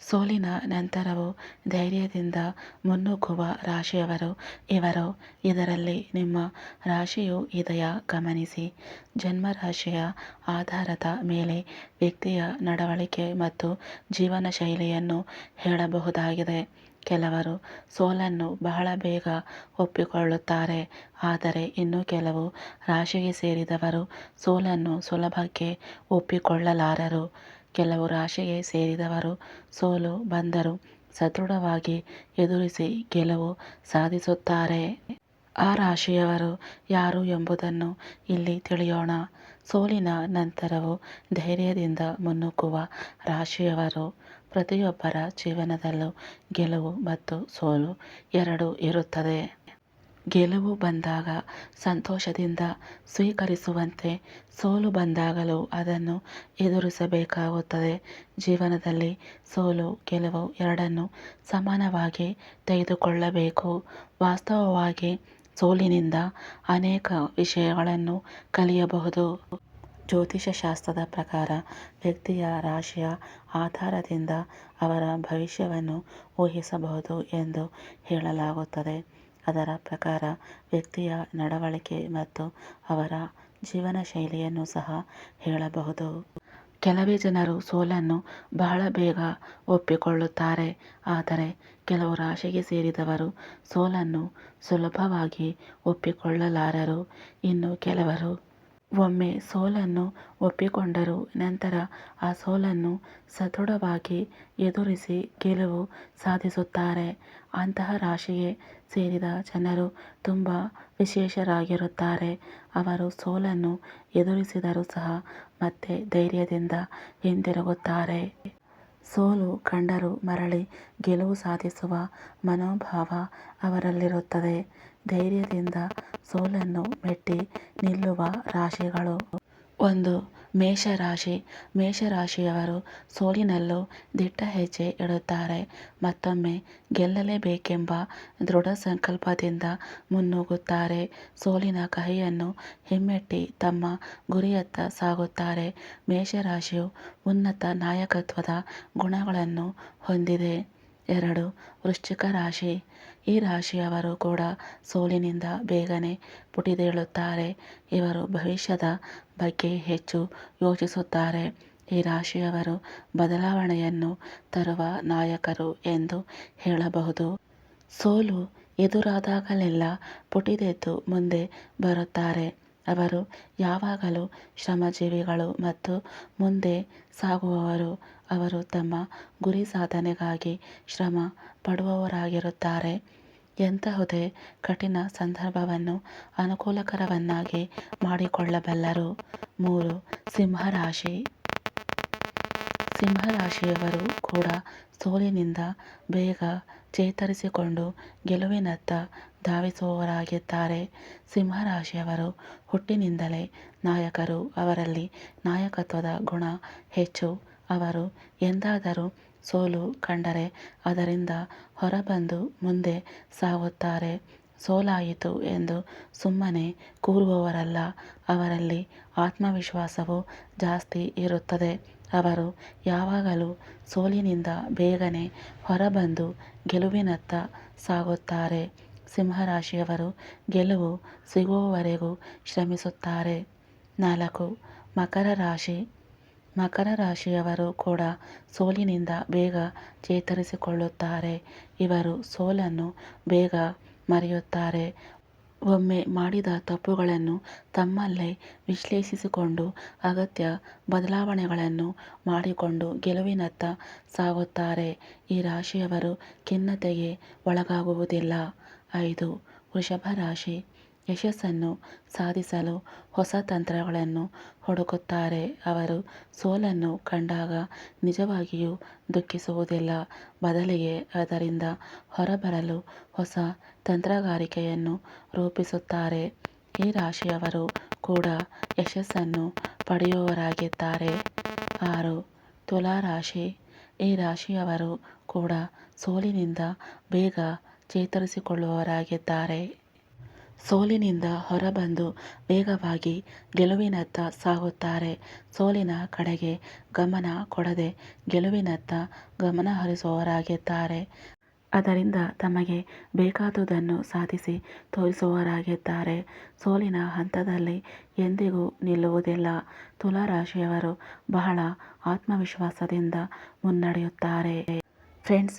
ಸೋಲಿನ ನಂತರವೂ ಧೈರ್ಯದಿಂದ ಮುನ್ನುಗ್ಗುವ ರಾಶಿಯವರು ಇವರು. ಇದರಲ್ಲಿ ನಿಮ್ಮ ರಾಶಿಯು ಇದೆಯ ಗಮನಿಸಿ. ಜನ್ಮರಾಶಿಯ ಆಧಾರದ ಮೇಲೆ ವ್ಯಕ್ತಿಯ ನಡವಳಿಕೆ ಮತ್ತು ಜೀವನ ಶೈಲಿಯನ್ನು ಹೇಳಬಹುದಾಗಿದೆ. ಕೆಲವರು ಸೋಲನ್ನು ಬಹಳ ಬೇಗ ಒಪ್ಪಿಕೊಳ್ಳುತ್ತಾರೆ, ಆದರೆ ಇನ್ನು ಕೆಲವು ರಾಶಿಗೆ ಸೇರಿದವರು ಸೋಲನ್ನು ಸುಲಭಕ್ಕೆ ಒಪ್ಪಿಕೊಳ್ಳಲಾರರು. ಕೆಲವು ರಾಶಿಗೆ ಸೇರಿದವರು ಸೋಲು ಬಂದರೂ ಸದೃಢವಾಗಿ ಎದುರಿಸಿ ಗೆಲುವು ಸಾಧಿಸುತ್ತಾರೆ. ಆ ರಾಶಿಯವರು ಯಾರು ಎಂಬುದನ್ನು ಇಲ್ಲಿ ತಿಳಿಯೋಣ. ಸೋಲಿನ ನಂತರವೂ ಧೈರ್ಯದಿಂದ ಮುನ್ನುಗ್ಗುವ ರಾಶಿಯವರು ಪ್ರತಿಯೊಬ್ಬರ ಜೀವನದಲ್ಲೂ ಗೆಲುವು ಮತ್ತು ಸೋಲು ಎರಡೂ ಇರುತ್ತದೆ. ಗೆಲುವು ಬಂದಾಗ ಸಂತೋಷದಿಂದ ಸ್ವೀಕರಿಸುವಂತೆ ಸೋಲು ಬಂದಾಗಲೂ ಅದನ್ನು ಎದುರಿಸಬೇಕಾಗುತ್ತದೆ. ಜೀವನದಲ್ಲಿ ಸೋಲು, ಗೆಲುವು ಎರಡನ್ನೂ ಸಮಾನವಾಗಿ ತೆಗೆದುಕೊಳ್ಳಬೇಕು. ವಾಸ್ತವವಾಗಿ ಸೋಲಿನಿಂದ ಅನೇಕ ವಿಷಯಗಳನ್ನು ಕಲಿಯಬಹುದು. ಜ್ಯೋತಿಷಶಾಸ್ತ್ರದ ಪ್ರಕಾರ ವ್ಯಕ್ತಿಯ ರಾಶಿಯ ಆಧಾರದಿಂದ ಅವರ ಭವಿಷ್ಯವನ್ನು ಊಹಿಸಬಹುದು ಎಂದು ಹೇಳಲಾಗುತ್ತದೆ. ಅದರ ಪ್ರಕಾರ ವ್ಯಕ್ತಿಯ ನಡವಳಿಕೆ ಮತ್ತು ಅವರ ಜೀವನ ಶೈಲಿಯನ್ನು ಸಹ ಹೇಳಬಹುದು. ಕೆಲವೇ ಜನರು ಸೋಲನ್ನು ಬಹಳ ಬೇಗ ಒಪ್ಪಿಕೊಳ್ಳುತ್ತಾರೆ, ಆದರೆ ಕೆಲವು ರಾಶಿಗೆ ಸೇರಿದವರು ಸೋಲನ್ನು ಸುಲಭವಾಗಿ ಒಪ್ಪಿಕೊಳ್ಳಲಾರರು. ಇನ್ನು ಕೆಲವರು ಒಮ್ಮೆ ಸೋಲನ್ನು ಒಪ್ಪಿಕೊಂಡರು. ನಂತರ ಆ ಸೋಲನ್ನು ಸದೃಢವಾಗಿ ಎದುರಿಸಿ ಗೆಲುವು ಸಾಧಿಸುತ್ತಾರೆ. ಅಂತಹ ರಾಶಿಗೆ ಸೇರಿದ ಜನರು ತುಂಬ ವಿಶೇಷರಾಗಿರುತ್ತಾರೆ. ಅವರು ಸೋಲನ್ನು ಎದುರಿಸಿದರೂ ಸಹ ಮತ್ತೆ ಧೈರ್ಯದಿಂದ ಹಿಂದಿರುಗುತ್ತಾರೆ. ಸೋಲು ಕಂಡರೂ ಮರಳಿ ಗೆಲುವು ಸಾಧಿಸುವ ಮನೋಭಾವ ಅವರಲ್ಲಿರುತ್ತದೆ. ಧೈರ್ಯದಿಂದ ಸೋಲನ್ನು ಮೆಟ್ಟಿ ನಿಲ್ಲುವ ರಾಶಿಗಳು. ಒಂದು, ಮೇಷರಾಶಿ. ಮೇಷರಾಶಿಯವರು ಸೋಲಿನಲ್ಲೂ ದಿಟ್ಟ ಹೆಜ್ಜೆ ಇಡುತ್ತಾರೆ. ಮತ್ತೊಮ್ಮೆ ಗೆಲ್ಲಲೇಬೇಕೆಂಬ ದೃಢ ಸಂಕಲ್ಪದಿಂದ ಮುನ್ನುಗ್ಗುತ್ತಾರೆ. ಸೋಲಿನ ಕಹಿಯನ್ನು ಹಿಮ್ಮೆಟ್ಟಿ ತಮ್ಮ ಗುರಿಯತ್ತ ಸಾಗುತ್ತಾರೆ. ಮೇಷರಾಶಿಯು ಉನ್ನತ ನಾಯಕತ್ವದ ಗುಣಗಳನ್ನು ಹೊಂದಿದೆ. ಎರಡು ವೃಶ್ಚಿಕ ರಾಶಿ. ಈ ರಾಶಿಯವರು ಕೂಡ ಸೋಲಿನಿಂದ ಬೇಗನೆ ಪುಟಿದೇಳುತ್ತಾರೆ. ಇವರು ಭವಿಷ್ಯದ ಬಗ್ಗೆ ಹೆಚ್ಚು ಯೋಚಿಸುತ್ತಾರೆ. ಈ ರಾಶಿಯವರು ಬದಲಾವಣೆಯನ್ನು ತರುವ ನಾಯಕರು ಎಂದು ಹೇಳಬಹುದು. ಸೋಲು ಎದುರಾದಾಗಲೆಲ್ಲ ಪುಟಿದೆದ್ದು ಮುಂದೆ ಬರುತ್ತಾರೆ. ಅವರು ಯಾವಾಗಲೂ ಶ್ರಮಜೀವಿಗಳು ಮತ್ತು ಮುಂದೆ ಸಾಗುವವರು. ಅವರು ತಮ್ಮ ಗುರಿ ಸಾಧನೆಗಾಗಿ ಶ್ರಮ ಪಡುವವರಾಗಿರುತ್ತಾರೆ. ಎಂತಹುದೇ ಕಠಿಣ ಸಂದರ್ಭವನ್ನು ಅನುಕೂಲಕರವನ್ನಾಗಿ ಮಾಡಿಕೊಳ್ಳಬಲ್ಲರು. ಮೂರು, ಸಿಂಹರಾಶಿ. ಸಿಂಹರಾಶಿಯವರು ಕೂಡ ಸೋಲಿನಿಂದ ಬೇಗ ಚೇತರಿಸಿಕೊಂಡು ಗೆಲುವಿನತ್ತ ಧಾವಿಸುವವರಾಗಿದ್ದಾರೆ ಸಿಂಹರಾಶಿಯವರು ಹುಟ್ಟಿನಿಂದಲೇ ನಾಯಕರು. ಅವರಲ್ಲಿ ನಾಯಕತ್ವದ ಗುಣ ಹೆಚ್ಚು. ಅವರು ಎಂದಾದರೂ ಸೋಲು ಕಂಡರೆ ಅದರಿಂದ ಹೊರಬಂದು ಮುಂದೆ ಸಾಗುತ್ತಾರೆ. ಸೋಲಾಯಿತು ಎಂದು ಸುಮ್ಮನೆ ಕೂರುವವರಲ್ಲ. ಅವರಲ್ಲಿ ಆತ್ಮವಿಶ್ವಾಸವು ಜಾಸ್ತಿ ಇರುತ್ತದೆ. ಅವರು ಯಾವಾಗಲೂ ಸೋಲಿನಿಂದ ಬೇಗನೆ ಹೊರಬಂದು ಗೆಲುವಿನತ್ತ ಸಾಗುತ್ತಾರೆ. ಸಿಂಹರಾಶಿಯವರು ಗೆಲುವು ಸಿಗುವವರೆಗೂ ಶ್ರಮಿಸುತ್ತಾರೆ. ನಾಲ್ಕು, ಮಕರ ರಾಶಿ. ಮಕರ ರಾಶಿಯವರು ಕೂಡ ಸೋಲಿನಿಂದ ಬೇಗ ಚೇತರಿಸಿಕೊಳ್ಳುತ್ತಾರೆ. ಇವರು ಸೋಲನ್ನು ಬೇಗ ಮರೆಯುತ್ತಾರೆ. ಒಮ್ಮೆ ಮಾಡಿದ ತಪ್ಪುಗಳನ್ನು ತಮ್ಮಲ್ಲೇ ವಿಶ್ಲೇಷಿಸಿಕೊಂಡು ಅಗತ್ಯ ಬದಲಾವಣೆಗಳನ್ನು ಮಾಡಿಕೊಂಡು ಗೆಲುವಿನತ್ತ ಸಾಗುತ್ತಾರೆ. ಈ ರಾಶಿಯವರು ಖಿನ್ನತೆಗೆ ಒಳಗಾಗುವುದಿಲ್ಲ. ಐದು ವೃಷಭ ರಾಶಿ ಯಶಸ್ಸನ್ನು ಸಾಧಿಸಲು ಹೊಸ ತಂತ್ರಗಳನ್ನು ಹುಡುಕುತ್ತಾರೆ. ಅವರು ಸೋಲನ್ನು ಕಂಡಾಗ ನಿಜವಾಗಿಯೂ ದುಃಖಿಸುವುದಿಲ್ಲ. ಬದಲಿಗೆ ಅದರಿಂದ ಹೊರಬರಲು ಹೊಸ ತಂತ್ರಗಾರಿಕೆಯನ್ನು ರೂಪಿಸುತ್ತಾರೆ. ಈ ರಾಶಿಯವರು ಕೂಡ ಯಶಸ್ಸನ್ನು ಪಡೆಯುವವರಾಗಿದ್ದಾರೆ. ಆರು ತುಲಾ ರಾಶಿ ಈ ರಾಶಿಯವರು ಕೂಡ ಸೋಲಿನಿಂದ ಬೇಗ ಚೇತರಿಸಿಕೊಳ್ಳುವವರಾಗಿದ್ದಾರೆ. ಸೋಲಿನಿಂದ ಹೊರಬಂದು ವೇಗವಾಗಿ ಗೆಲುವಿನತ್ತ ಸಾಗುತ್ತಾರೆ. ಸೋಲಿನ ಕಡೆಗೆ ಗಮನ ಕೊಡದೆ ಗೆಲುವಿನತ್ತ ಗಮನ ಹರಿಸುವವರಾಗಿದ್ದಾರೆ. ಅದರಿಂದ ತಮಗೆ ಬೇಕಾದುದನ್ನು ಸಾಧಿಸಿ ತೋರಿಸುವವರಾಗಿದ್ದಾರೆ. ಸೋಲಿನ ಹಂತದಲ್ಲಿ ಎಂದಿಗೂ ನಿಲ್ಲುವುದಿಲ್ಲ. ತುಲಾರಾಶಿಯವರು ಬಹಳ ಆತ್ಮವಿಶ್ವಾಸದಿಂದ ಮುನ್ನಡೆಯುತ್ತಾರೆ. ಫ್ರೆಂಡ್ಸ್